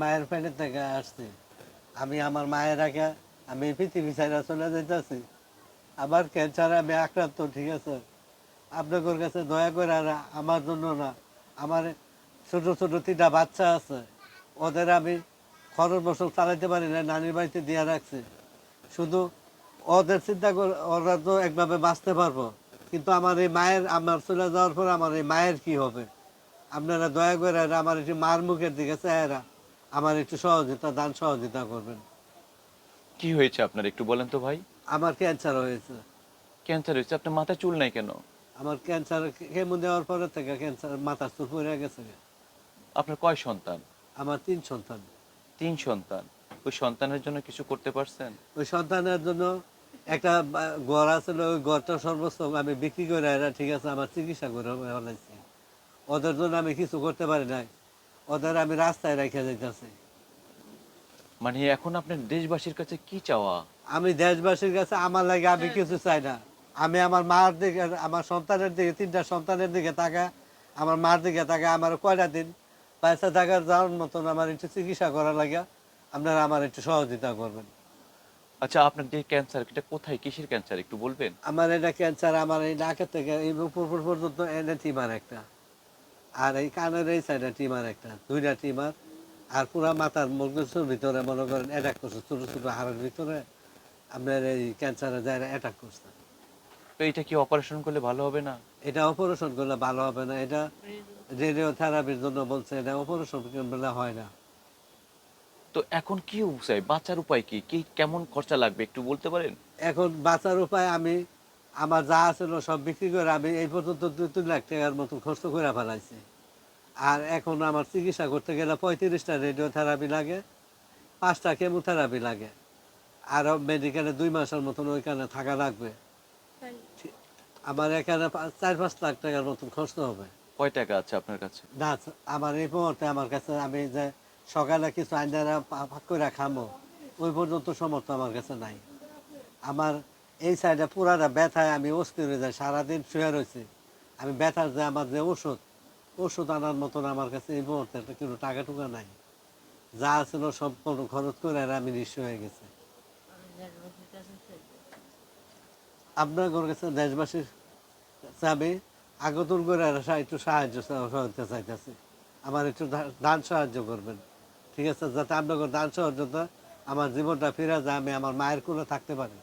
মায়ের পেটের থেকে আসছি। আমি আমার মায়ের আগে আমি পৃথিবী ছাড়া চলে যাইতেছি। আমার ক্যান্সার আমি আক্রান্ত, ঠিক আছে? আপনাদের কাছে দয়া করে আর আমার জন্য না, আমার ছোট ছোট তিনটা বাচ্চা আছে। ওদের আমি খরচ বছর চালাইতে পারি না, নানির বাড়িতে দিয়ে রাখছি। শুধু ওদের চিন্তা করে ওরা তো একভাবে বাঁচতে পারব। কিন্তু আমার এই মায়ের, আমার চলে যাওয়ার পর আমার এই মায়ের কি হবে? আপনারা দয়া করে আমার একটু মার মুখের দিকে চেহারা। আমার একটু সহযোগিতা দান সহযোগিতা করবেন। কি হয়েছে আপনার একটু বলেন তো ভাই? আমার ক্যান্সার হয়েছে। ক্যান্সার হয়েছে? আপনার মাথায় চুল নাই কেন? আমার ক্যান্সার কেমন দেওয়ার পরে থেকে ক্যান্সার মাথার চুল পড়ে গেছে। আপনার কয় সন্তান? আমার তিন সন্তান। তিন সন্তান। ওই সন্তানের জন্য কিছু করতে পারছেন? ওই সন্তানের জন্য একটা ঘর আছে ওই ঘরটা সর্বোচ্চ আমি বিক্রি করে এরা ঠিক আছে আমার চিকিৎসা করে ওদের জন্য আমি কিছু করতে পারি নাই। ওদের আমি রাস্তায় রেখে যাইতেছি মানে এখন আপনার দেশবাসীর কাছে কি চাওয়া আমি দেশবাসীর কাছে আমার লাগে আমি কিছু চাই না আমি আমার মার দিকে আমার সন্তানের দিকে তিনটা সন্তানের দিকে তাকা আমার মার দিকে তাকা আমার কয়টা দিন পয়সা থাকার যাওয়ার মতন আমার একটু চিকিৎসা করা লাগে আপনারা আমার একটু সহযোগিতা করবেন আচ্ছা আপনার যে ক্যান্সার এটা কোথায় কিসের ক্যান্সার একটু বলবেন আমার এটা ক্যান্সার আমার এই নাকের থেকে এই উপর পর্যন্ত এনে টিমার একটা আর এই কানের এই সাইডে টিমার একটা দুইটা টিমার আর পুরা মাথার মগজের ভিতরে মনে করেন অ্যাটাক করছে ছোট ছোট হাড়ের ভিতরে। আপনার এই ক্যান্সারে যায় অ্যাটাক করছে। তো এটা কি অপারেশন করলে ভালো হবে না? এটা অপারেশন করলে ভালো হবে না এটা রেডিওথেরাপির জন্য বলছে এটা অপারেশন করলে হয় না। তো এখন কি উপায়? বাঁচার উপায় কি? কি কেমন খরচা লাগবে একটু বলতে পারেন? এখন বাঁচার উপায় আমি আমার যা ছিল সব বিক্রি করে আমি এই পর্যন্ত দুই তিন লাখ টাকার মতো খরচ করে ফেলাইছি। আর এখন আমার চিকিৎসা করতে গেলে পঁয়ত্রিশটা রেডিওথেরাপি লাগে পাঁচটা কেমোথেরাপি লাগে। আরও মেডিকেলে দুই মাসের মতন ওইখানে থাকা লাগবে। আমার এখানে চার পাঁচ লাখ টাকার মতন খরচ হবে। কয় টাকা আছে আপনার কাছে? না আমার এই মুহূর্তে আমার কাছে আমি যে সকালে কিছু আইনারা ভাগ করে খামো ওই পর্যন্ত সমর্থ আমার কাছে নাই। আমার এই সাইডে পুরাটা ব্যথায় আমি অস্থির হয়ে যাই, সারাদিন শুয়ে রয়েছি। আমি ব্যথার যে আমার যে ওষুধ ওষুধ আনার মতন আমার কাছে এই মুহূর্তে একটা কোনো টাকা টুকা নাই। যা ছিল সম্পূর্ণ খরচ করে আমি নিঃস্ব হয়ে গেছি। আপনার কাছে দেশবাসীর আমি আগতুল করে একটু সাহায্য সহায়তা চাইতেছি। আমার একটু দান সাহায্য করবেন। ঠিক আছে, যাতে আপনাকে দান সাহায্যতা আমার জীবনটা ফিরে যায়, আমি আমার মায়ের কোলে থাকতে পারি।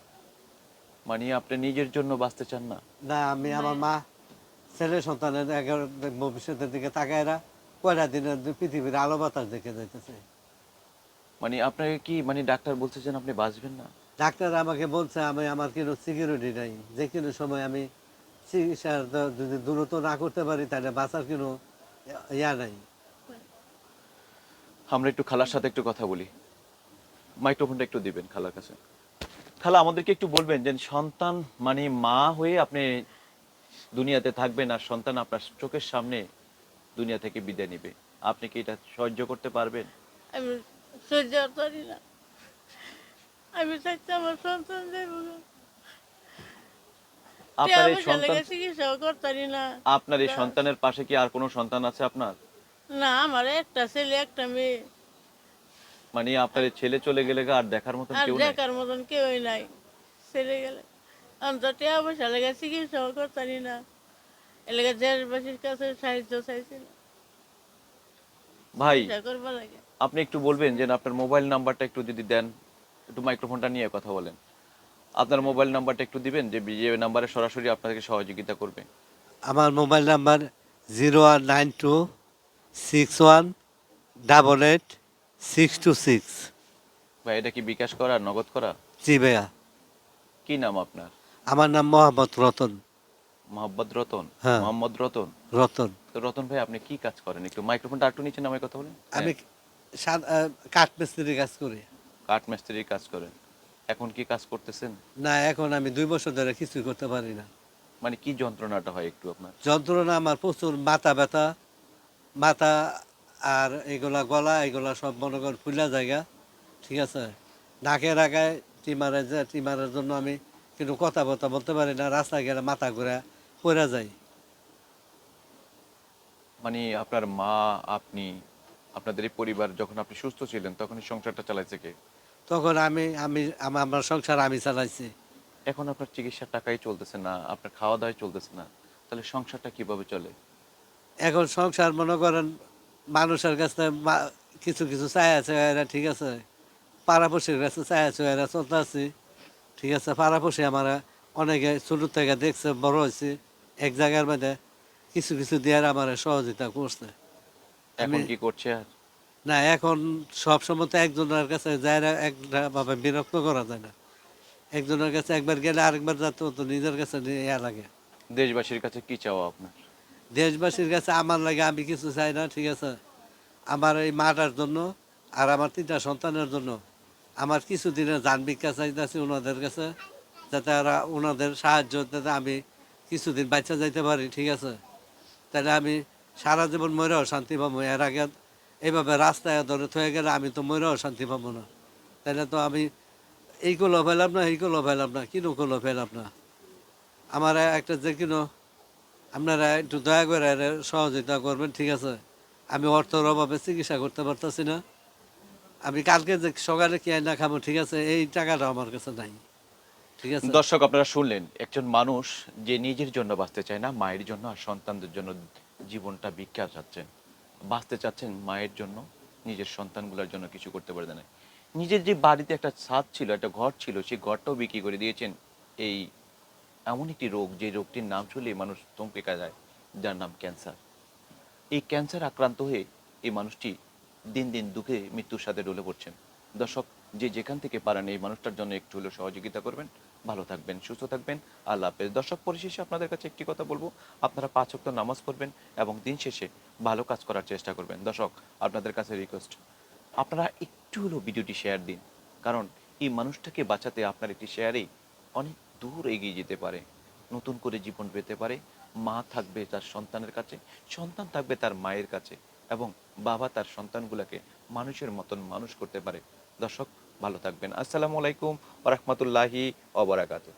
মানে আপনি নিজের জন্য বাঁচতে চান না? না আমি আমার মা ছেলে সন্তানের ভবিষ্যতের দিকে তাকায়রা কয়টা দিনের পৃথিবীর আলো বাতাস দেখে যাইতেছে। মানে আপনাকে কি মানে ডাক্তার বলতেছেন আপনি বাঁচবেন না? ডাক্তার আমাকে বলছে আমি আমার কোনো সিকিউরিটি নাই। যে কোনো সময় আমি চিকিৎসা দ- যদি দূরত্ব না করতে পারি তাহলে বাঁচার কোনো ইয়া নাই। আমরা একটু খালার সাথে একটু কথা বলি। মাইক্রোফোনটা একটু দিবেন খালার কাছে। খালা আমাদেরকে একটু বলবেন যে সন্তান মানে মা হয়ে আপনি দুনিয়াতে থাকবেন আর সন্তান আপনার চোখের সামনে দুনিয়া থেকে বিদায় নিবে। আপনি কি এটা সহ্য করতে পারবেন? আমি সহ্য পারি না। আমি চাইছি আমার সন্তান যাইব আপনার এই সন্তান চিকিৎসাও করতে না। আপনার এই সন্তানের পাশে কি আর কোনো সন্তান আছে আপনার? না আমার একটা ছেলে একটা মেয়ে। মানে আপনার ছেলে চলে গেলে আর দেখার মতন কেউ নাই? দেখার মতন কেউই নাই। ছেলে গেলে। আমি তো টাকা পয়সা লেগে চিকিৎসাও করতে পারি না। এলাকা দেশবাসীর কাছে সাহায্য চাইছিল ভাই চিকিৎসা আপনি একটু বলবেন যে আপনার মোবাইল নাম্বারটা একটু যদি দেন একটু মাইক্রোফোনটা নিয়ে কথা বলেন। আপনার মোবাইল নাম্বারটা একটু দিবেন যে যে নাম্বারে সরাসরি আপনাকে সহযোগিতা করবে। আমার mobile number zero one nine two six one double eight six two six ভাই এটা কি বিকাশ করা নগদ করা? জি ভাইয়া। কি নাম আপনার? আমার নাম মোহাম্মদ রতন। মোহাম্মদ রতন? হ্যাঁ। মোহাম্মদ রতন? রতন। তো রতন ভাই আপনি কি কাজ করেন? একটু মাইক্রোফোনটা একটু নিচে নামে কথা বলেন আমি হ্যাঁ, সাদ- আহ, কাঠ মিস্ত্রির কাজ করি। কাঠ মিস্ত্রির কাজ করেন। এখন কি কাজ করতেছেন? না এখন আমি দুই বছর ধরে কিছুই করতে পারি না। মানে কি যন্ত্রণাটা হয় একটু আপনার? যন্ত্রণা আমার প্রচুর মাথা ব্যথা মাথা আর এগুলা গলা এগুলা সব মনে করেন ফুলা জায়গা ঠিক আছে? নাকের রাখায় টিমারে যে টিমারের জন্য আমি কিন্তু কথা বথা বলতে পারি না রাস্তায় গেলে মাথা ঘুরে পড়ে যাই। মানে আপনার মা আপনি আপনাদের এই পরিবার যখন আপনি সুস্থ ছিলেন তখন এই সংসারটা চালাইছে কে? তখন আমি আমি আমার আমার সংসার আমি চালাইছি। এখন আপনার চিকিৎসার টাকাই চলতেছে না আপনার খাওয়া দাওয়াই চলতেছে না তাহলে সংসারটা কীভাবে চলে? এখন সংসার মনে করেন মানুষের কাছে কিছু কিছু চাই আছে এরা ঠিক আছে। পাড়াপড়শির কাছে চাই আছে এরা চলতে আছি। ঠিক আছে পাড়াপড়শি আমার অনেকে ছোটোর থেকে দেখছে বড় হয়েছে এক জায়গার মধ্যে কিছু কিছু দিয়ে আমার সহযোগিতা করছে। এখন কি করছে আর? না এখন সব সময় তো একজনের কাছে যায় না একভাবে বিরক্ত করা যায় না। একজনের কাছে একবার গেলে আরেকবার যাতে তো নিজের কাছে নিয়ে ইয়া লাগে। দেশবাসীর কাছে কি চাওয়া আপনার? দেশবাসীর কাছে আমার লাগে আমি কিছু চাই না, ঠিক আছে? আমার এই মাটার জন্য আর আমার তিনটা সন্তানের জন্য। আমার কিছু দিনের যান ভিক্ষা চাইতেছি ওনাদের কাছে, যাতে ওরা ওনাদের সাহায্য, যাতে আমি কিছুদিন বাচ্চা যাইতে পারি, ঠিক আছে? তাহলে আমি সারা জীবন মরেও শান্তি পাবো। এর আগে এইভাবে রাস্তায় ধরে থয়ে গেলে আমি তো মরেও শান্তি পাবো না। তাহলে তো আমি এইগুলো পেলাম না এইগুলো পেলাম না কিনুগুলো পেলাম না। আমার একটা যে কিনো আপনারা একটু দয়া করে সহযোগিতা করবেন, ঠিক আছে? আমি অর্থের অভাবে চিকিৎসা করতে পারতেছি না। আমি কালকে যে সকালে কি না খাব, ঠিক আছে? এই টাকাটা আমার কাছে নাই, ঠিক আছে? দর্শক, আপনারা শুনলেন, একজন মানুষ যে নিজের জন্য বাঁচতে চায় না, মায়ের জন্য আর সন্তানদের জন্য জীবনটা ভিক্ষা চাচ্ছেন। বাঁচতে চাচ্ছেন মায়ের জন্য, নিজের সন্তানগুলোর জন্য কিছু করতে পারে না। নিজের যে বাড়িতে একটা ছাদ ছিল, একটা ঘর ছিল, সেই ঘরটাও বিক্রি করে দিয়েছেন এই এমন একটি রোগ যে রোগটির নাম শুনলেই মানুষ চমকে যায়, যার নাম ক্যান্সার। এই ক্যান্সার আক্রান্ত হয়ে এই মানুষটি দিন দিন দুঃখে মৃত্যুর সাথে ডলে পড়ছেন। দর্শক, যে যেখান থেকে পারেন এই মানুষটার জন্য একটু হলেও সহযোগিতা করবেন। ভালো থাকবেন, সুস্থ থাকবেন। আল্লাহ হাফেজ। দর্শক, পরিশেষে আপনাদের কাছে একটি কথা বলব। আপনারা পাঁচ ওয়াক্ত নামাজ পড়বেন এবং দিন শেষে ভালো কাজ করার চেষ্টা করবেন। দর্শক, আপনাদের কাছে রিকোয়েস্ট আপনারা একটু হলেও ভিডিওটি শেয়ার দিন। কারণ এই মানুষটাকে বাঁচাতে আপনার একটি শেয়ারেই অনেক দূর এগিয়ে যেতে পারে, নতুন করে জীবন পেতে পারে, মা থাকবে তার সন্তানের কাছে, সন্তান থাকবে তার মায়ের কাছে এবং বাবা তার সন্তানগুলোকে মানুষের মতন মানুষ করতে পারে। দর্শক, ভালো থাকবেন। আসসালামু আলাইকুম ওরহমতুল্লাহি অবরাকাতু